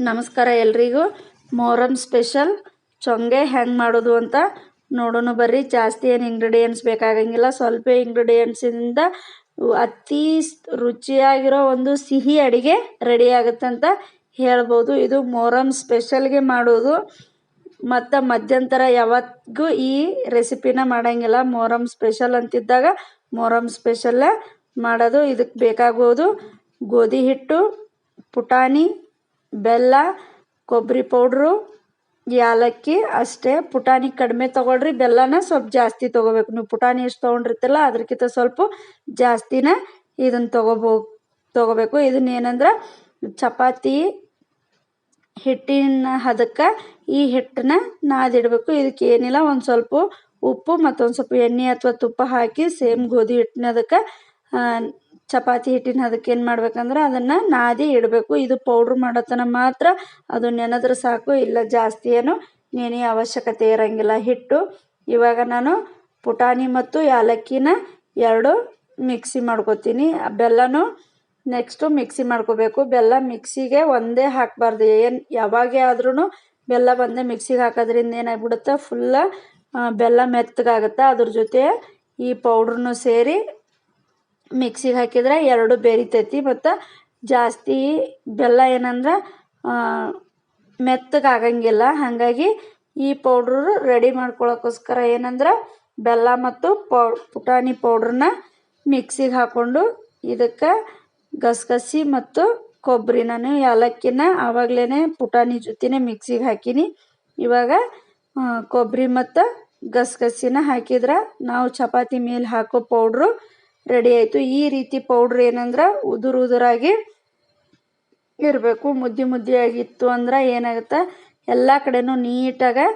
ನಮಸ್ಕಾರ ಎಲ್ರಿಗೂ. ಮೊಹರಂ ಸ್ಪೆಷಲ್. ಚೊಂಗೆ ಹೆಂಗೆ ಮಾಡೋದು ಅಂತ ನೋಡೋಣ ಬರ್ರಿ. ಜಾಸ್ತಿ ಏನು ಇಂಗ್ರೀಡಿಯೆಂಟ್ಸ್ ಬೇಕಾಗಂಗಿಲ್ಲ. ಸ್ವಲ್ಪ ಇಂಗ್ರೀಡಿಯೆಂಟ್ಸಿಂದ ಅತಿ ರುಚಿಯಾಗಿರೋ ಒಂದು ಸಿಹಿ ಅಡಿಗೆ ರೆಡಿ ಆಗುತ್ತೆ ಅಂತ ಹೇಳ್ಬೋದು. ಇದು ಮೊಹರಂ ಸ್ಪೆಷಲ್ಗೆ ಮಾಡೋದು. ಮತ್ತು ಮಧ್ಯಂತರ ಯಾವತ್ತಿಗೂ ಈ ರೆಸಿಪಿನ ಮಾಡಂಗಿಲ್ಲ. ಮೊಹರಂ ಸ್ಪೆಷಲ್ ಅಂತಿದ್ದಾಗ ಮೊಹರಂ ಸ್ಪೆಷಲ್ಲೇ ಮಾಡೋದು. ಇದಕ್ಕೆ ಬೇಕಾಗೋದು ಗೋಧಿ ಹಿಟ್ಟು, ಪುಟಾಣಿ ಬೆಲ್ಲ, ಕೊಬ್ಬರಿ ಪೌಡ್ರು ಏಲಕ್ಕಿ ಅಷ್ಟೇ. ಪುಟಾಣಿ ಕಡಿಮೆ ತೊಗೊಳ್ರಿ. ಬೆಲ್ಲನ ಸ್ವಲ್ಪ ಜಾಸ್ತಿ ತೊಗೋಬೇಕು. ನೀವು ಪುಟಾಣಿ ಎಷ್ಟು ತೊಗೊಂಡಿರ್ತಿಲ್ಲ ಅದಕ್ಕಿಂತ ಸ್ವಲ್ಪ ಜಾಸ್ತಿನೇ ಇದನ್ನು ತೊಗೋಬೋ, ತೊಗೋಬೇಕು. ಇದನ್ನ ಏನಂದ್ರೆ ಚಪಾತಿ, ಹಿಟ್ಟಿನ ಹದಕ್ಕೆ ಈ ಹಿಟ್ಟನ್ನ ನಾದಿಡಬೇಕು. ಇದಕ್ಕೆ ಏನಿಲ್ಲ, ಒಂದು ಸ್ವಲ್ಪ ಉಪ್ಪು ಮತ್ತೊಂದು ಸ್ವಲ್ಪ ಎಣ್ಣೆ ಅಥವಾ ತುಪ್ಪ ಹಾಕಿ ಸೇಮ್ ಗೋಧಿ ಹಿಟ್ಟಿನ ಅದಕ್ಕೆ ಚಪಾತಿ ಹಿಟ್ಟಿನ ಅದಕ್ಕೆ ಏನು ಮಾಡ್ಬೇಕಂದ್ರೆ ಅದನ್ನು ನಾದಿ ಇಡಬೇಕು. ಇದು ಪೌಡ್ರ್ ಮಾಡೋತನ ಮಾತ್ರ ಅದು ನೆನೆದ್ರೆ ಸಾಕು, ಇಲ್ಲ ಜಾಸ್ತಿ ಏನು ನೆನೆಯ ಅವಶ್ಯಕತೆ ಇರೋಂಗಿಲ್ಲ ಹಿಟ್ಟು. ಇವಾಗ ನಾನು ಪುಟಾಣಿ ಮತ್ತು ಯಾಲಕ್ಕಿನ ಎರಡು ಮಿಕ್ಸಿ ಮಾಡ್ಕೊತೀನಿ. ಬೆಲ್ಲನೂ ನೆಕ್ಸ್ಟು ಮಿಕ್ಸಿ ಮಾಡ್ಕೋಬೇಕು. ಬೆಲ್ಲ ಮಿಕ್ಸಿಗೆ ಒಂದೇ ಹಾಕಬಾರ್ದು. ಏನು ಯಾವಾಗೇ ಆದ್ರೂ ಬೆಲ್ಲ ಒಂದೇ ಮಿಕ್ಸಿಗೆ ಹಾಕೋದ್ರಿಂದ ಏನಾಗ್ಬಿಡುತ್ತೆ? ಫುಲ್ಲ ಬೆಲ್ಲ ಮೆತ್ತಗಾಗುತ್ತೆ. ಅದ್ರ ಜೊತೆ ಈ ಪೌಡ್ರನ್ನು ಸೇರಿ ಮಿಕ್ಸಿಗೆ ಹಾಕಿದ್ರೆ ಎರಡು ಬೆರಿತೈತಿ, ಮತ್ತು ಜಾಸ್ತಿ ಬೆಲ್ಲ ಏನಂದ್ರೆ ಮೆತ್ತಗಾಗಂಗಿಲ್ಲ ಹಾಗಾಗಿ ಈ ಪೌಡ್ರು ರೆಡಿ ಮಾಡ್ಕೊಳ್ಳೋಕ್ಕೋಸ್ಕರ ಏನಂದ್ರೆ, ಬೆಲ್ಲ ಮತ್ತು ಪೌ, ಪುಟಾಣಿ ಪೌಡ್ರನ್ನ ಮಿಕ್ಸಿಗೆ ಹಾಕ್ಕೊಂಡು ಇದಕ್ಕೆ ಗಸಗಸಿ ಮತ್ತು ಕೊಬ್ಬರಿ ನಾನು ಏಲಕ್ಕಿನ ಆವಾಗಲೇ ಪುಟಾಣಿ ಜೊತೆನೇ ಮಿಕ್ಸಿಗೆ ಹಾಕೀನಿ. ಇವಾಗ ಕೊಬ್ಬರಿ ಮತ್ತು ಗಸಗಸಿನ ಹಾಕಿದ್ರೆ, ನಾವು ಚಪಾತಿ ಮೇಲೆ ಹಾಕೋ ಪೌಡ್ರು ರೆಡಿ ಆಯಿತು. ಈ ರೀತಿ ಪೌಡ್ರ್ ಏನಂದ್ರೆ ಉದುರು ಉದುರಾಗಿ ಇರಬೇಕು. ಮುದ್ದೆ ಮುದ್ದೆಯಾಗಿತ್ತು ಅಂದ್ರೆ ಏನಾಗುತ್ತೆ? ಎಲ್ಲ ಕಡೆನೂ ನೀಟಾಗಿ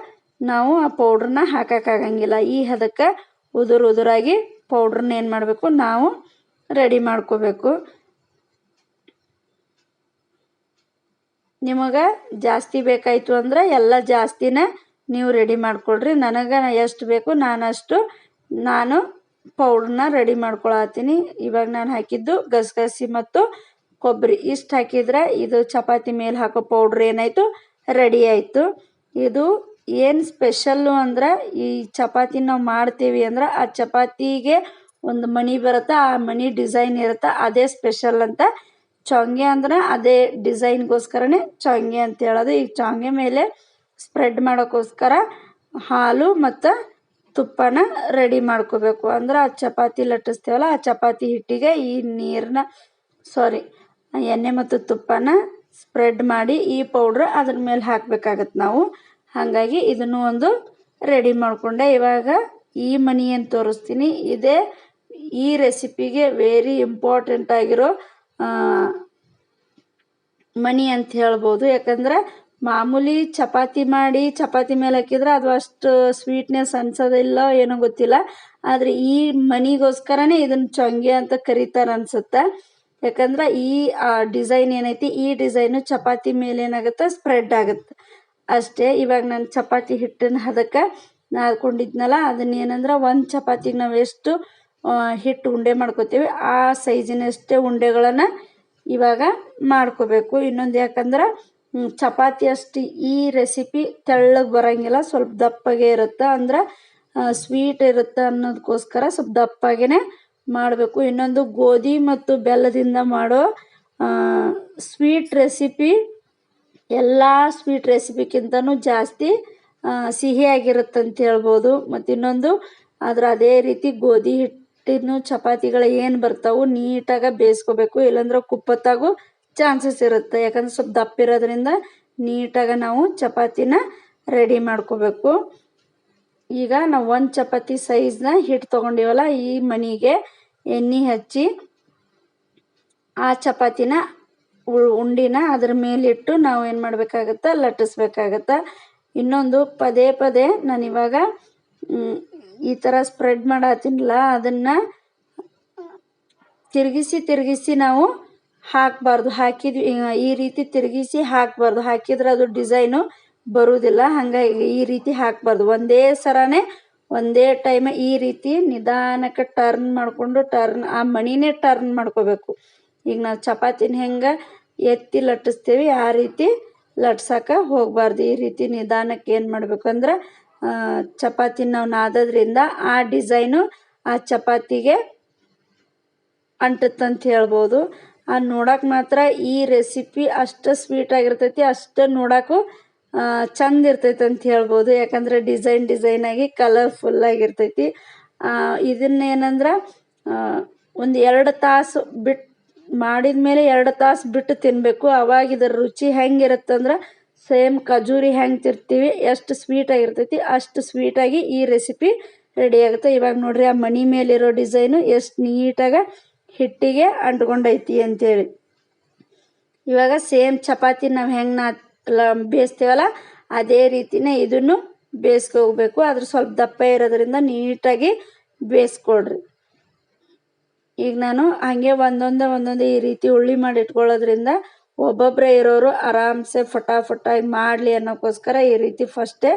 ನಾವು ಆ ಪೌಡ್ರನ್ನ ಹಾಕೋಕ್ಕಾಗಂಗಿಲ್ಲ ಈ ಹದಕ್ಕೆ ಉದುರು ಉದುರಾಗಿ ಪೌಡ್ರನ್ನ ಏನು ಮಾಡಬೇಕು? ನಾವು ರೆಡಿ ಮಾಡ್ಕೋಬೇಕು. ನಿಮಗೆ ಜಾಸ್ತಿ ಬೇಕಾಯಿತು ಅಂದ್ರೆ ಎಲ್ಲ ಜಾಸ್ತಿನ ನೀವು ರೆಡಿ ಮಾಡ್ಕೊಳ್ರಿ. ನನಗೆ ಎಷ್ಟು ಬೇಕು ನಾನಷ್ಟು ನಾನು ಪೌಡ್ರನ್ನ ರೆಡಿ ಮಾಡ್ಕೊಳತ್ತೀನಿ. ಇವಾಗ ನಾನು ಹಾಕಿದ್ದು ಗಸಗಸಿ ಮತ್ತು ಕೊಬ್ಬರಿ. ಇಷ್ಟು ಹಾಕಿದ್ರೆ ಇದು ಚಪಾತಿ ಮೇಲೆ ಹಾಕೋ ಪೌಡ್ರ್ ಏನಾಯಿತು? ರೆಡಿ ಆಯಿತು. ಇದು ಏನು ಸ್ಪೆಷಲ್ಲು ಅಂದ್ರೆ ಈ ಚಪಾತಿ ನಾವು ಮಾಡ್ತೀವಿ ಅಂದ್ರೆ ಆ ಚಪಾತಿಗೆ ಒಂದು ಮಣಿ ಬರುತ್ತೆ, ಆ ಮಣಿ ಡಿಸೈನ್ ಇರುತ್ತೆ, ಅದೇ ಸ್ಪೆಷಲ್ ಅಂತ. ಚೊಂಗೆ ಅಂದ್ರೆ ಅದೇ ಡಿಸೈನ್ಗೋಸ್ಕರನೇ ಚೊಂಗೆ ಅಂತ ಹೇಳೋದು. ಈ ಚೊಂಗೆ ಮೇಲೆ ಸ್ಪ್ರೆಡ್ ಮಾಡೋಕ್ಕೋಸ್ಕರ ಹಾಲು ಮತ್ತು ತುಪ್ಪನ ರೆಡಿ ಮಾಡ್ಕೋಬೇಕು. ಅಂದ್ರೆ ಆ ಚಪಾತಿ ಲಟ್ಟಿಸ್ತೀವಲ್ಲ, ಆ ಚಪಾತಿ ಹಿಟ್ಟಿಗೆ ಈ ನೀರನ್ನ ಸಾರಿ ಎಣ್ಣೆ ಮತ್ತು ತುಪ್ಪನ ಸ್ಪ್ರೆಡ್ ಮಾಡಿ ಈ ಪೌಡ್ರ್ ಅದ್ರ ಮೇಲೆ ಹಾಕ್ಬೇಕಾಗತ್ತೆ ನಾವು. ಹಾಗಾಗಿ ಇದನ್ನು ಒಂದು ರೆಡಿ ಮಾಡಿಕೊಂಡೆ. ಇವಾಗ ಈ ಮನಿ ತೋರಿಸ್ತೀನಿ. ಇದೇ ಈ ರೆಸಿಪಿಗೆ ವೆರಿ ಇಂಪಾರ್ಟೆಂಟ್ ಆಗಿರೋ ಮನಿ ಅಂತ ಹೇಳ್ಬೋದು. ಯಾಕಂದ್ರೆ ಮಾಮೂಲಿ ಚಪಾತಿ ಮಾಡಿ ಚಪಾತಿ ಮೇಲೆ ಹಾಕಿದ್ರೆ ಅದು ಅಷ್ಟು ಸ್ವೀಟ್ನೆಸ್ ಅನ್ಸೋದಿಲ್ಲ, ಏನೋ ಗೊತ್ತಿಲ್ಲ. ಆದರೆ ಈ ಮನಿಗೋಸ್ಕರನೇ ಇದನ್ನು ಚೊಂಗೆ ಅಂತ ಕರೀತಾರೆ ಅನ್ಸುತ್ತೆ. ಯಾಕಂದ್ರೆ ಈ ಡಿಸೈನ್ ಏನೈತಿ, ಈ ಡಿಸೈನು ಚಪಾತಿ ಮೇಲೆ ಏನಾಗುತ್ತೆ ಸ್ಪ್ರೆಡ್ ಆಗುತ್ತೆ. ಅಷ್ಟೇ, ಇವಾಗ ನಾನು ಚಪಾತಿ ಹಿಟ್ಟನ್ನು ಹದಕ್ಕೆ ನಾದ್ಕೊಂಡಿದ್ನಲ್ಲ ಅದನ್ನ ಏನಂದ್ರೆ ಒಂದು ಚಪಾತಿಗೆ ನಾವು ಎಷ್ಟು ಹಿಟ್ಟು ಉಂಡೆ ಮಾಡ್ಕೋತೀವಿ, ಆ ಸೈಜಿನಷ್ಟೇ ಉಂಡೆಗಳನ್ನು ಇವಾಗ ಮಾಡ್ಕೋಬೇಕು. ಇನ್ನೊಂದು ಯಾಕಂದ್ರೆ ಚಪಾತಿ ಅಷ್ಟು. ಈ ರೆಸಿಪಿ ತೆಳ್ಳಗೆ ಬರೋಂಗಿಲ್ಲ, ಸ್ವಲ್ಪ ದಪ್ಪಗೆ ಇರುತ್ತೆ. ಅಂದ್ರೆ ಸ್ವೀಟ್ ಇರುತ್ತೆ ಅನ್ನೋದಕ್ಕೋಸ್ಕರ ಸ್ವಲ್ಪ ದಪ್ಪಗೆ ಮಾಡಬೇಕು. ಇನ್ನೊಂದು ಗೋಧಿ ಮತ್ತು ಬೆಲ್ಲದಿಂದ ಮಾಡೋ ಸ್ವೀಟ್ ರೆಸಿಪಿ ಎಲ್ಲ ಸ್ವೀಟ್ ರೆಸಿಪಿಗಿಂತನೂ ಜಾಸ್ತಿ ಸಿಹಿಯಾಗಿರುತ್ತೆ ಅಂತ ಹೇಳ್ಬೋದು. ಮತ್ತು ಇನ್ನೊಂದು, ಆದ್ರೆ ಅದೇ ರೀತಿ ಗೋಧಿ ಹಿಟ್ಟಿನ ಚಪಾತಿಗಳು ಏನು ಬರ್ತಾವೆ ನೀಟಾಗಿ ಬೇಯಿಸ್ಕೋಬೇಕು. ಇಲ್ಲಾಂದ್ರೆ ಕುಪ್ಪತ್ತಾಗೂ ಚಾನ್ಸಸ್ ಇರುತ್ತೆ. ಯಾಕಂದ್ರೆ ಸ್ವಲ್ಪ ದಪ್ಪ ಇರೋದ್ರಿಂದ ನೀಟಾಗಿ ನಾವು ಚಪಾತಿನ ರೆಡಿ ಮಾಡ್ಕೋಬೇಕು. ಈಗ ನಾವು ಒಂದು ಚಪಾತಿ ಸೈಜ್ನ ಹಿಟ್ಟು ತೊಗೊಂಡಿವಲ್ಲ, ಈ ಮನಿಗೆ ಎಣ್ಣೆ ಹಚ್ಚಿ ಆ ಚಪಾತಿನ ಉಂಡಿನ ಅದ್ರ ಮೇಲಿಟ್ಟು ನಾವು ಏನು ಮಾಡಬೇಕಾಗತ್ತೆ, ಲಟ್ಟಿಸ್ಬೇಕಾಗತ್ತೆ. ಇನ್ನೊಂದು ಪದೇ ಪದೇ ನಾನು ಇವಾಗ ಈ ಥರ ಸ್ಪ್ರೆಡ್ ಮಾಡತ್ತೀನಲ್ಲ ಅದನ್ನು ತಿರುಗಿಸಿ ತಿರುಗಿಸಿ ನಾವು ಹಾಕಬಾರ್ದು. ಹಾಕಿದ್ವಿ ಈ ರೀತಿ ತಿರುಗಿಸಿ ಹಾಕಬಾರ್ದು. ಹಾಕಿದ್ರೆ ಅದು ಡಿಸೈನು ಬರುವುದಿಲ್ಲ. ಹಾಗಾಗಿ ಈ ರೀತಿ ಹಾಕಬಾರ್ದು. ಒಂದೇ ಸರನೇ, ಒಂದೇ ಟೈಮ್ ಈ ರೀತಿ ನಿಧಾನಕ್ಕೆ ಟರ್ನ್ ಮಾಡಿಕೊಂಡು ಟರ್ನ್, ಆ ಮಣಿನೇ ಟರ್ನ್ ಮಾಡ್ಕೋಬೇಕು. ಈಗ ನಾವು ಚಪಾತಿನ ಹೆಂಗೆ ಎತ್ತಿ ಲಟ್ಟಿಸ್ತೀವಿ, ಆ ರೀತಿ ಲಟ್ಸಕ್ಕೆ ಹೋಗಬಾರ್ದು. ಈ ರೀತಿ ನಿಧಾನಕ್ಕೆ ಏನು ಮಾಡಬೇಕು ಅಂದ್ರೆ ಚಪಾತಿ ನಾವು ನಾದೋದ್ರಿಂದ ಆ ಡಿಸೈನು ಆ ಚಪಾತಿಗೆ ಅಂಟುತ್ತಂತ ಹೇಳ್ಬೋದು. ಆ ನೋಡಕ್ಕೆ ಮಾತ್ರ ಈ ರೆಸಿಪಿ ಅಷ್ಟು ಸ್ವೀಟ್ ಆಗಿರ್ತೈತಿ, ಅಷ್ಟು ನೋಡೋಕ್ಕೂ ಚಂದ ಇರ್ತೈತೆ ಅಂತ ಹೇಳ್ಬೋದು. ಯಾಕಂದರೆ ಡಿಸೈನ್ ಡಿಸೈನಾಗಿ ಆಗಿ ಕಲರ್ಫುಲ್ ಆಗಿರ್ತೈತಿ. ಇದನ್ನೇನಂದ್ರೆ ಒಂದು ಎರಡು ತಾಸು ಬಿಟ್ಟು ಮಾಡಿದ ಮೇಲೆ ಎರಡು ತಾಸು ಬಿಟ್ಟು ತಿನ್ನಬೇಕು ಅವಾಗ ಇದರ ರುಚಿ ಹೆಂಗಿರುತ್ತಂದ್ರೆ ಸೇಮ್ ಖಜೂರಿ ಹೆಂಗೆ ತಿರ್ತೀವಿ, ಎಷ್ಟು ಸ್ವೀಟ್ ಆಗಿರ್ತೈತಿ, ಅಷ್ಟು ಸ್ವೀಟಾಗಿ ಈ ರೆಸಿಪಿ ರೆಡಿ ಆಗುತ್ತೆ. ಇವಾಗ ನೋಡ್ರಿ ಆ ಮಣಿ ಮೇಲಿರೋ ಡಿಸೈನು ಎಷ್ಟು ನೀಟಾಗಿ ಹಿಟ್ಟಿಗೆ ಅಂಟ್ಕೊಂಡೈತಿ ಅಂತೇಳಿ. ಇವಾಗ ಸೇಮ್ ಚಪಾತಿ ನಾವು ಹೆಂಗೆ ನಾ ಬೇಯಿಸ್ತೀವಲ್ಲ, ಅದೇ ರೀತಿನೇ ಇದನ್ನು ಬೇಯಿಸ್ಕೋಗ್ಬೇಕು ಅದ್ರ ಸ್ವಲ್ಪ ದಪ್ಪ ಇರೋದ್ರಿಂದ ನೀಟಾಗಿ ಬೇಯಿಸ್ಕೊಡ್ರಿ. ಈಗ ನಾನು ಹಾಗೆ ಒಂದೊಂದೇ ಒಂದೊಂದೇ ಈ ರೀತಿ ಉಳ್ಳಿ ಮಾಡಿ ಇಟ್ಕೊಳ್ಳೋದ್ರಿಂದ ಒಬ್ಬೊಬ್ಬರೇ ಇರೋರು ಆರಾಮ್ಸೆ ಫಟಾಫಟಾಗಿ ಮಾಡಲಿ ಅನ್ನೋಕ್ಕೋಸ್ಕರ ಈ ರೀತಿ ಫಸ್ಟೇ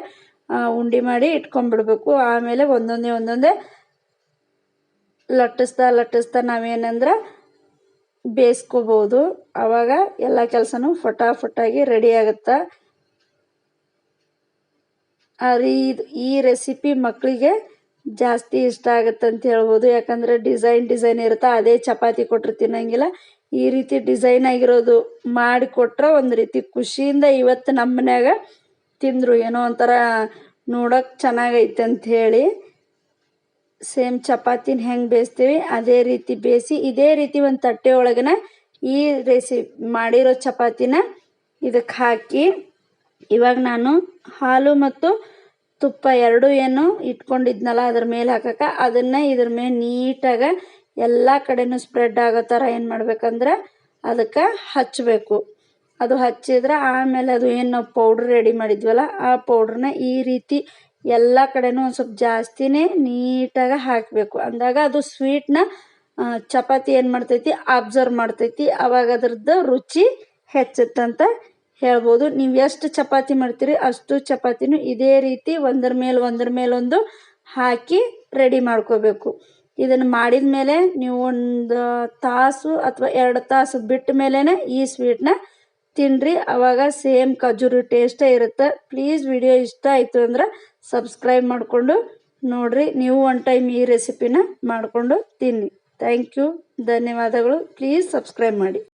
ಉಂಡೆ ಮಾಡಿ ಇಟ್ಕೊಂಡ್ಬಿಡ್ಬೇಕು. ಆಮೇಲೆ ಒಂದೊಂದೇ ಒಂದೊಂದೇ ಲಟ್ಟಿಸ್ತಾ ಲಟ್ಟಿಸ್ತಾ ನಾವೇನಂದ್ರೆ ಬೇಯಿಸ್ಕೋಬೋದು. ಆವಾಗ ಎಲ್ಲ ಕೆಲಸನೂ ಫಟಾಫಟಾಗಿ ರೆಡಿ ಆಗುತ್ತೆ. ಇದು ಈ ರೆಸಿಪಿ ಮಕ್ಕಳಿಗೆ ಜಾಸ್ತಿ ಇಷ್ಟ ಆಗುತ್ತೆ ಅಂತ ಹೇಳ್ಬೋದು. ಯಾಕಂದರೆ ಡಿಸೈನ್ ಡಿಸೈನ್ ಇರುತ್ತೆ. ಅದೇ ಚಪಾತಿ ಕೊಟ್ಟರೆ ತಿನ್ನಂಗಿಲ್ಲ. ಈ ರೀತಿ ಡಿಸೈನ್ ಆಗಿರೋದು ಮಾಡಿಕೊಟ್ರೆ ಒಂದು ರೀತಿ ಖುಷಿಯಿಂದ ಇವತ್ತು ನಮ್ಮ ಮನ್ಯಾಗ ತಿಂದರು. ಏನೋ ಒಂಥರ ನೋಡೋಕೆ ಚೆನ್ನಾಗೈತೆ ಹೇಳಿ. ಸೇಮ್ ಚಪಾತಿನ ಹೆಂಗೆ ಬೇಯಿಸ್ತೀವಿ, ಅದೇ ರೀತಿ ಬೇಯಿಸಿ, ಇದೇ ರೀತಿ ಒಂದು ತಟ್ಟೆ ಒಳಗನ ಈ ರೆಸಿ ಮಾಡಿರೋ ಚಪಾತಿನ ಇದಕ್ಕೆ ಹಾಕಿ, ಇವಾಗ ನಾನು ಹಾಲು ಮತ್ತು ತುಪ್ಪ ಎರಡು ಏನು ಇಟ್ಕೊಂಡಿದ್ನಲ್ಲ ಅದ್ರ ಮೇಲೆ ಹಾಕಕ್ಕೆ, ಅದನ್ನು ಇದ್ರ ಮೇಲೆ ನೀಟಾಗಿ ಎಲ್ಲ ಕಡೆನೂ ಸ್ಪ್ರೆಡ್ ಆಗೋ ಥರ ಏನು ಮಾಡ್ಬೇಕಂದ್ರೆ ಅದಕ್ಕೆ ಹಚ್ಚಬೇಕು ಅದು ಹಚ್ಚಿದ್ರೆ ಆಮೇಲೆ ಅದು ಏನು ನಾವು ಪೌಡ್ರ್ ರೆಡಿ ಮಾಡಿದ್ವಲ್ಲ, ಆ ಪೌಡ್ರನ್ನ ಈ ರೀತಿ ಎಲ್ಲ ಕಡೆನೂ ಒಂದು ಸ್ವಲ್ಪ ಜಾಸ್ತಿನೇ ನೀಟಾಗಿ ಹಾಕಬೇಕು. ಅಂದಾಗ ಅದು ಸ್ವೀಟ್ನ ಚಪಾತಿ ಏನು ಮಾಡ್ತೈತಿ ಅಬ್ಸರ್ವ್ ಮಾಡ್ತೈತಿ. ಅವಾಗ ಅದ್ರದ್ದು ರುಚಿ ಹೆಚ್ಚುತ್ತಂತ ಹೇಳ್ಬೋದು. ನೀವು ಎಷ್ಟು ಚಪಾತಿ ಮಾಡ್ತೀರಿ ಅಷ್ಟು ಚಪಾತಿನೂ ಇದೇ ರೀತಿ ಒಂದರ ಮೇಲೆ ಒಂದರ ಮೇಲೊಂದು ಹಾಕಿ ರೆಡಿ ಮಾಡ್ಕೋಬೇಕು. ಇದನ್ನು ಮಾಡಿದ ಮೇಲೆ ನೀವು ಒಂದು ತಾಸು ಅಥವಾ ಎರಡು ತಾಸು ಬಿಟ್ಟ ಮೇಲೇ ಈ ಸ್ವೀಟ್ನ ತಿನ್ನಿರಿ ಅವಾಗ ಸೇಮ್ ಖಜೂರಿ ಟೇಸ್ಟೇ ಇರುತ್ತೆ. ಪ್ಲೀಸ್ ವಿಡಿಯೋ ಇಷ್ಟ ಆಯಿತು ಅಂದ್ರೆ ಸಬ್ಸ್ಕ್ರೈಬ್ ಮಾಡಿಕೊಂಡು ನೋಡಿರಿ. ನೀವು ಒನ್ ಟೈಮ್ ಈ ರೆಸಿಪಿನ ಮಾಡಿಕೊಂಡು ತಿನ್ನಿ. ಥ್ಯಾಂಕ್ ಯು ಧನ್ಯವಾದಗಳು. ಪ್ಲೀಸ್ ಸಬ್ಸ್ಕ್ರೈಬ್ ಮಾಡಿ.